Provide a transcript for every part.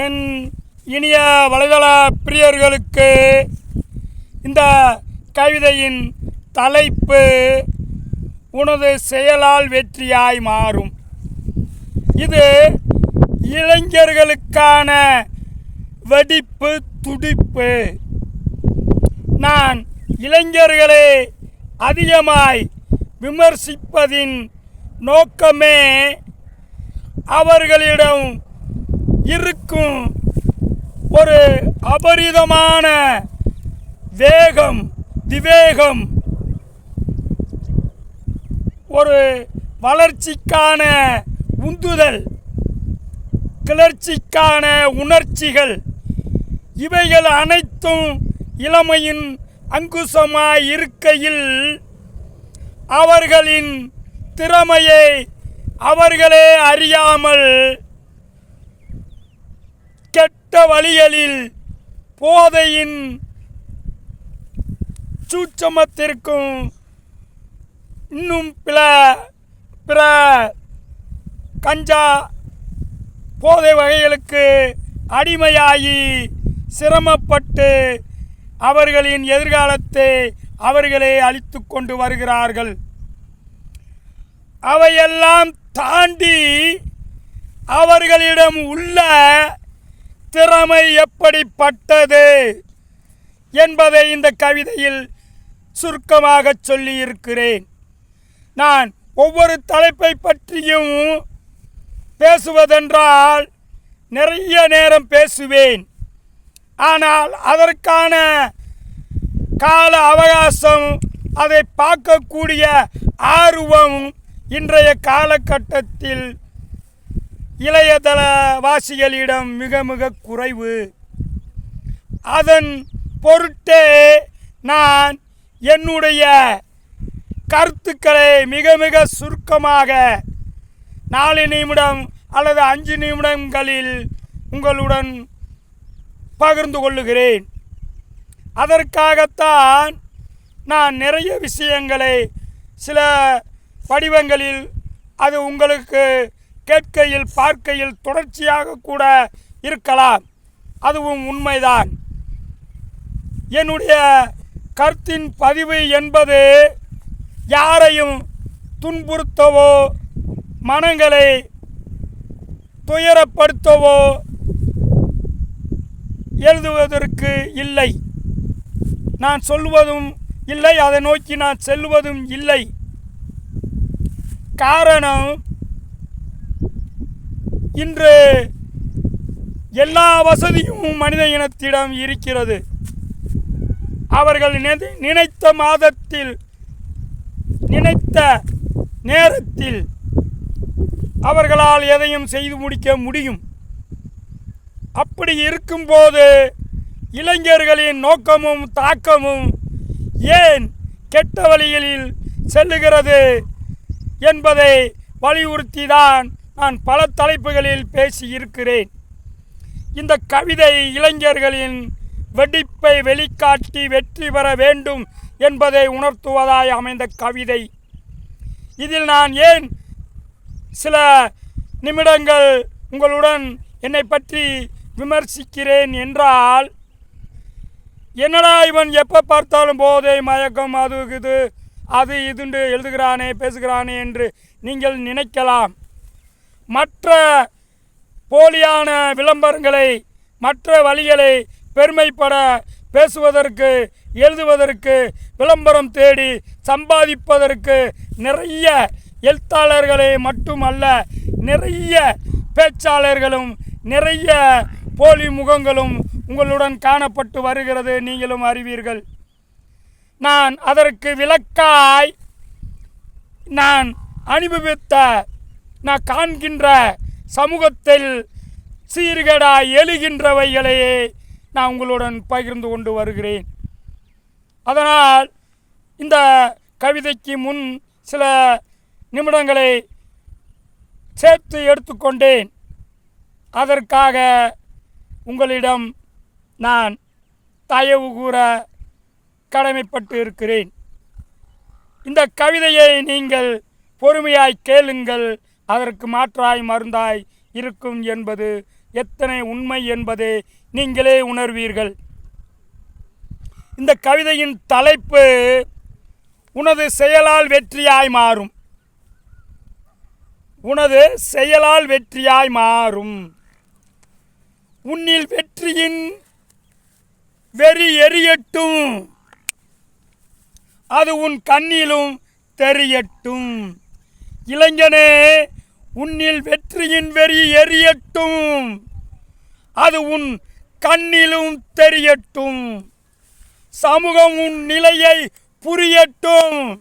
என் இனிய வலைதள பிரியர்களுக்கு இந்த கவிதையின் தலைப்பு உனது செயலால் வெற்றியாய் மாறும். இது இளைஞர்களுக்கான வெடிப்பு துடிப்பு. நான் இளைஞர்களை அதிகமாய் விமர்சிப்பதின் நோக்கமே அவர்களிடம் இருக்கும். ஒரு அபரிதமான வேகம் விவேகம் ஒரு வளர்ச்சிக்கான உந்துதல் கிளர்ச்சிக்கான உணர்ச்சிகள். இவைகள் அனைத்தும் இளமையின் அங்குசமாய் இருக்கையில் அவர்களின் திறமையை அவர்களே அறியாமல் கெட்ட வழிகளில் போதையின் சூட்சமத்திற்கும் இன்னும் பிற பிற கஞ்சா போதை வகைகளுக்கு அடிமையாகி சிரமப்பட்டு அவர்களின் எதிர்காலத்தை அவர்களே அழித்து கொண்டு வருகிறார்கள். அவையெல்லாம் தாண்டி அவர்களிடம் உள்ள திறமை எப்படிப்பட்டது என்பதை இந்த கவிதையில் சுருக்கமாக சொல்லியிருக்கிறேன். நான் ஒவ்வொரு தலைப்பை பற்றியும் பேசுவதென்றால் நிறைய நேரம் பேசுவேன். ஆனால் அதற்கான கால அவகாசம் அதை பார்க்கக்கூடிய ஆர்வம் இன்றைய காலகட்டத்தில் இளையதள வாசிகளிடம் மிக மிக குறைவு. அதன் பொருட்டே நான் என்னுடைய கருத்துக்களை மிக மிக சுருக்கமாக நாலு நிமிடம் அல்லது அஞ்சு நிமிடங்களில் உங்களுடன் பகிர்ந்து கொள்ளுகிறேன். அதற்காகத்தான் நான் நிறைய விஷயங்களை சில வடிவங்களில் அது உங்களுக்கு கேட்கையில் பார்க்கையில் தொடர்ச்சியாக கூட இருக்கலாம். அதுவும் உண்மைதான். என்னுடைய கருத்தின் பதிவு என்பது யாரையும் துன்புறுத்தவோ மனங்களை துயரப்படுத்தவோ எழுதுவதற்கு இல்லை. நான் சொல்வதும் இல்லை அதை நோக்கி நான் செல்வதும் இல்லை. காரணம் இன்று எல்லா வசதியும் மனித இனத்திடம் இருக்கிறது. அவர்கள் நினைத்த மாதத்தில் நினைத்த நேரத்தில் அவர்களால் எதையும் செய்து முடிக்க முடியும். அப்படி இருக்கும்போது இளைஞர்களின் நோக்கமும் தாக்கமும் ஏன் கெட்ட வழிகளில் செல்லுகிறது என்பதை வலியுறுத்தி தான் நான் பல தலைப்புகளில் பேசியிருக்கிறேன். இந்த கவிதை இளைஞர்களின் வெடிப்பை வெளிக்காட்டி வெற்றி பெற வேண்டும் என்பதை உணர்த்துவதாய் அமைந்த கவிதை. இதில் நான் ஏன் சில நிமிடங்கள் உங்களுடன் என்னை பற்றி விமர்சிக்கிறேன் என்றால் என்னடா இவன் எப்போ பார்த்தாலும் போதை மயக்கம் அது இது அது இதுண்டு எழுதுகிறானே பேசுகிறானே என்று நீங்கள் நினைக்கலாம். மற்ற போலியான விளம்பரங்களை மற்ற வழிகளை பெருமைப்பட பேசுவதற்கு எழுதுவதற்கு விளம்பரம் தேடி சம்பாதிப்பதற்கு நிறைய எழுத்தாளர்களை மட்டுமல்ல நிறைய பேச்சாளர்களும் நிறைய போலி முகங்களும் உங்களுடன் காணப்பட்டு வருகிறது நீங்களும் அறிவீர்கள். நான் அதற்கு விளக்காய் நான் அனுபவித்த நான் காண்கின்ற சமூகத்தில் சீர்கேடாய் எழுகின்றவைகளையே நான் உங்களுடன் பகிர்ந்து கொண்டு வருகிறேன். அதனால் இந்த கவிதைக்கு முன் சில நிமிடங்களை சேர்த்து எடுத்துக்கொண்டேன். அதற்காக உங்களிடம் நான் தயவு கூற கடமைப்பட்டு இருக்கிறேன். இந்த கவிதையை நீங்கள் பொறுமையாய் கேளுங்கள். அதற்கு மாற்றாய் மருந்தாய் இருக்கும் என்பது எத்தனை உண்மை என்பதை நீங்களே உணர்வீர்கள். இந்த கவிதையின் தலைப்பு உனது செயலால் வெற்றியாய் மாறும். உனது செயலால் வெற்றியாய் மாறும். உன்னில் வெற்றியின் வெறி எரியட்டும். அது உன் கண்ணிலும் தெரியட்டும். இளைஞனே உன்னில் வெற்றியின் வெறி எரியட்டும். அது உன் கண்ணிலும் தெரியட்டும். சமூகம் உன் நிலையை புரியட்டும்.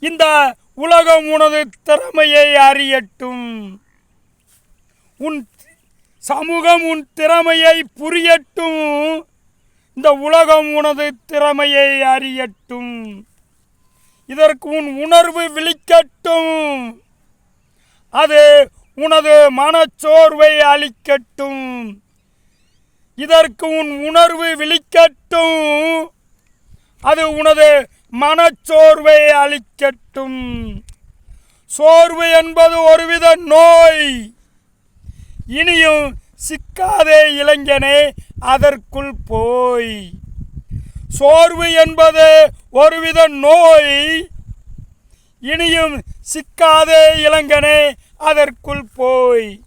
இந்த உலகம் உனது திறமையை அறியட்டும். உன் சமூகம் உன் திறமையை புரியட்டும். இந்த உலகம் உனது திறமையை அறியட்டும். இதற்கு உன் உணர்வு விழிக்கட்டும். அது உனது மனச்சோர்வை அளிக்கட்டும் இதற்கு உன் உணர்வு விழிக்கட்டும். அது உனது மனச்சோர்வை அளிக்கட்டும் சோர்வு என்பது ஒருவித நோய். இனியும் சிக்காதே இளைஞனே அதற்குள் போய். சோர்வு என்பது ஒருவித நோய். இனியும் சிக்காதே இளைஞனே அதற்குள் போய்.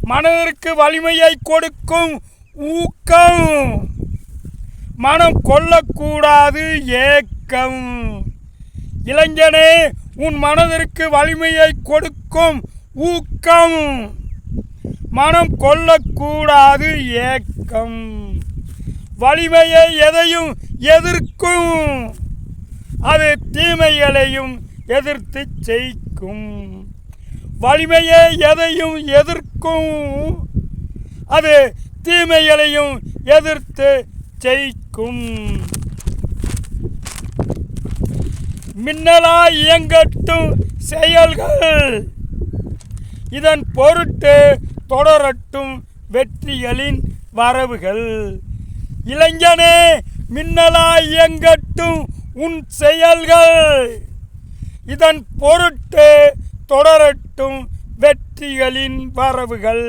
மனதிற்கு வலிமையை கொடுக்கும் ஊக்கம். மனம் கொள்ளக்கூடாது ஏக்கம். இளைஞனே உன் மனதிற்கு வலிமையை கொடுக்கும் ஊக்கம். மனம் கொள்ளக்கூடாது ஏக்கம். வலிமையை எதையும் எதிர்க்கும். அது தீமைகளையும் எதிர்த்து ஜெயிக்கும். வலிமையை எதையும் எதிர்க்கும். அது தீமைகளையும் எதிர்த்து ஜெயிக்கும். மின்னலாய் இயங்கட்டும் செயல்கள். இதன் பொருட்டு தொடரட்டும் வெற்றிகளின் வரவுகள். இளைஞனே மின்னலாய் இயங்கட்டும் உன் செயல்கள். இதன் பொருட்டு தொடரட்டும் வெற்றிகளின் வரவுகள்.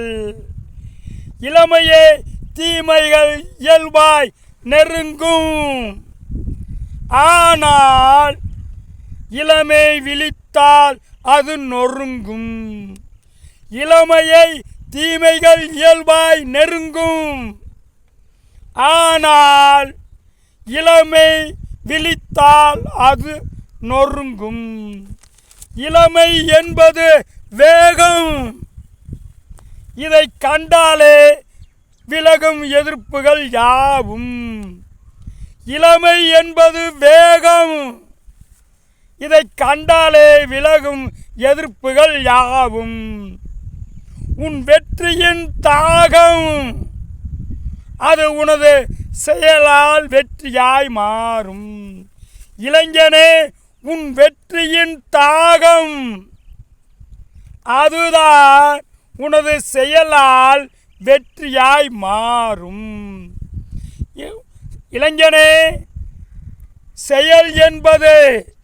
இளமையே தீமைகள் இயல்பாய் நெருங்கும். ஆனால் இளமை விழித்தால் அது நொறுங்கும். இளமையை தீமைகள் இயல்பாய் நெருங்கும். ஆனால் இளமை விழித்தால் அது நொறுங்கும். இளமை என்பது வேகம். இதை கண்டாலே விலகும் எதிர்ப்புகள் யாவும். இளமை என்பது வேகம். இதை கண்டாலே விலகும் எதிர்ப்புகள் யாவும். உன் வெற்றியின் தாகம். அது உனது செயலால் வெற்றியாய் மாறும். இளைஞனே உன் வெற்றியின் தாகம். அதுதான் உனது செயலால் வெற்றியாய் மாறும். இளைஞனே செயல் என்பது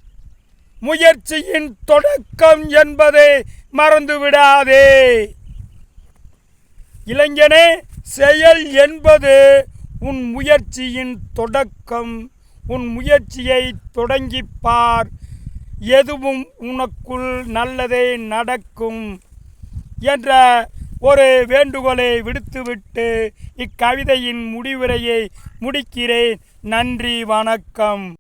முயற்சியின் தொடக்கம் என்பதை மறந்துவிடாதே. இளைஞனே செயல் என்பது உன் முயற்சியின் தொடக்கம். உன் முயற்சியை தொடங்கிப் பார் எதுவும் உனக்குள் நல்லதே நடக்கும் என்ற ஒரு வேண்டுகோளை விடுத்துவிட்டு இக்கவிதையின் முடிவுரையை முடிக்கிறேன். நன்றி வணக்கம்.